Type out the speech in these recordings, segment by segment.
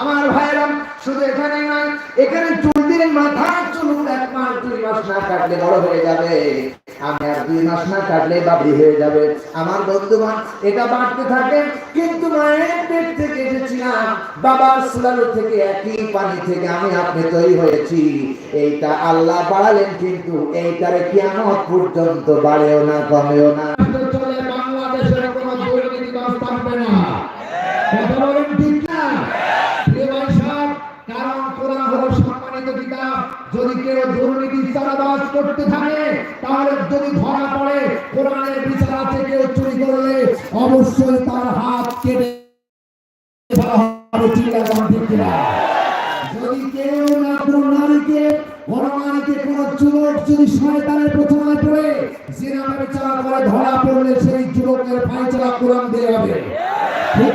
আমার ভাইরা শুধু এখানে নয়, এখানে চুল মাথা চুল এক মাস, দুই মাস না কাটলে বড় হয়ে যাবে। আমি আর দুই মাস না কাটলে বাবরি হয়ে যাবে। আমার বন্ধুগণ, এটা বাড়তে থাকে কিন্তু মায়ের পেট থেকে এসেছিলাম। বাবার সুলালু থেকে, একই পানি থেকে আমি আপনি তৈরি হয়েছি। এইটা আল্লাহ বাড়ালেন, কিন্তু এইটারে কিয়ামত পর্যন্ত বাড়েও না, কমেও না। দুর্নীতি চারাবাজ করতে থাকে, তাহলে যদি ধরা পড়ে, কোরআনের আছে কেউ চুরি করলে অবশ্যই তার হাত কেটে ফেলা হবে? যদি কেউ না নারীকে নারীকে কোন যুবক যদি শয়তানের প্রথমায় পড়ে, জিনা বিচার করে, ধরা পড়লে সেই যুবকের ফাইসলা কোরআন দিয়ে হবে ঠিক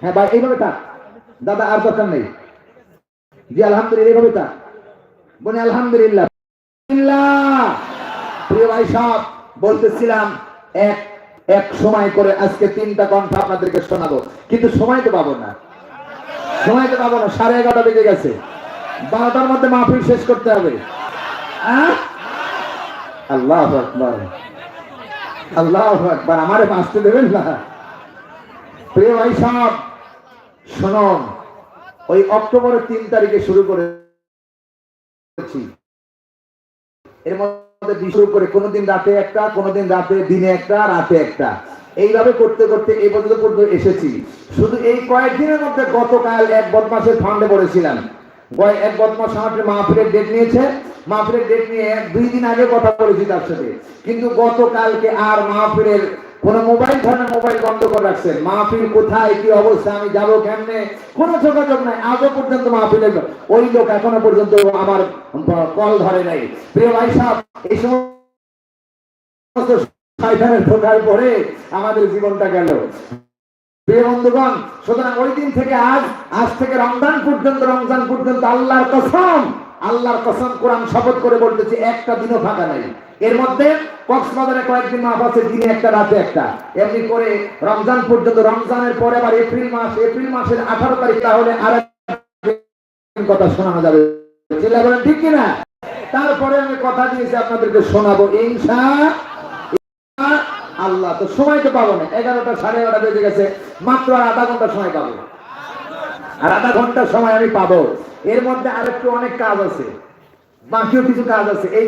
হ্যাঁ বা এইভাবে থাক। দাদা, আর দরকার নেই। জি, আলহামদুলিল্লাহ, এইভাবে থাক। বনে আলহামদুলিল্লাহ। প্রিয় ভাই সব বলতেছিলাম এক এক সময় করে আজকে তিনটা কণ্ঠ আপনাদেরকে শোনাবো। কিন্তু সময় তো পাবো না। সময় তো পাবো না, সাড়ে এগারোটা বেজে গেছে। বারোটার মধ্যে মাহফিল শেষ করতে হবে। আহ? আল্লাহ আকবার। আল্লাহ একবার আমারে বাঁচতে দেবেন না। প্রিয় ভাই সাহেব শুনুন, ওই অক্টোবরের তিন তারিখে শুরু করেছি। এর মধ্যে শুরু করে কোনোদিন রাতে একটা, কোনোদিন রাতে দিনে একটা, রাতে একটা। এইভাবে করতে করতে এই পর্যন্ত পর্যন্ত এসেছি। শুধু এই কয়েকদিনের মধ্যে গতকাল এক বদমাসের ফান্ডে পড়েছিলাম। এক বদমাস আমাকে মাহফিলের ডেট নিয়েছে। মাহফিলের ডেট নিয়ে দুই দিন আগে কথা বলেছি তার সাথে। কিন্তু গতকালকে আর মাহফিলের কোন মোবাইল ফোনে মোবাইল বন্ধ করে মাহফিল কোথায়, কি অবস্থা, আমি কেমনে? কোনো যোগাযোগ নাই। আজও পর্যন্ত মাহফিলের ওই লোক এখনও পর্যন্ত আমার কল ধরে নাই। প্রিয় ভাই সাহেব, এই সমস্ত পরে আমাদের জীবনটা গেল। প্রিয় বন্ধুগণ, সুতরাং ওই দিন থেকে আজ আজ থেকে রমজান পর্যন্ত রমজান পর্যন্ত আল্লাহর কসম আল্লাহর কসম কোরআন শপথ করে বলতেছি, একটা দিনও ফাঁকা নাই। এর মধ্যে কক্সবাজারে কয়েকদিন মাস আছে, দিনে একটা, রাতে একটা। এমনি করে রমজান পর্যন্ত, রমজানের পরে আবার এপ্রিল মাস, এপ্রিল মাসের আঠারো তারিখ, তাহলে আর কথা শোনা যাবে। বলেন ঠিক কিনা তারপরে আমি কথা দিয়েছি আপনাদেরকে শোনাবো, ইনশা আল্লাহ। তো সময় তো পাবো না, এগারোটা সাড়ে এগারোটা বেজে গেছে, মাত্র আর আধা ঘণ্টা সময় পাবো। আর আধা ঘণ্টা সময় আমি পাবো। এর মধ্যে আরেকটু অনেক কাজ আছে। বাকিও কিছু কাজ আছে। এই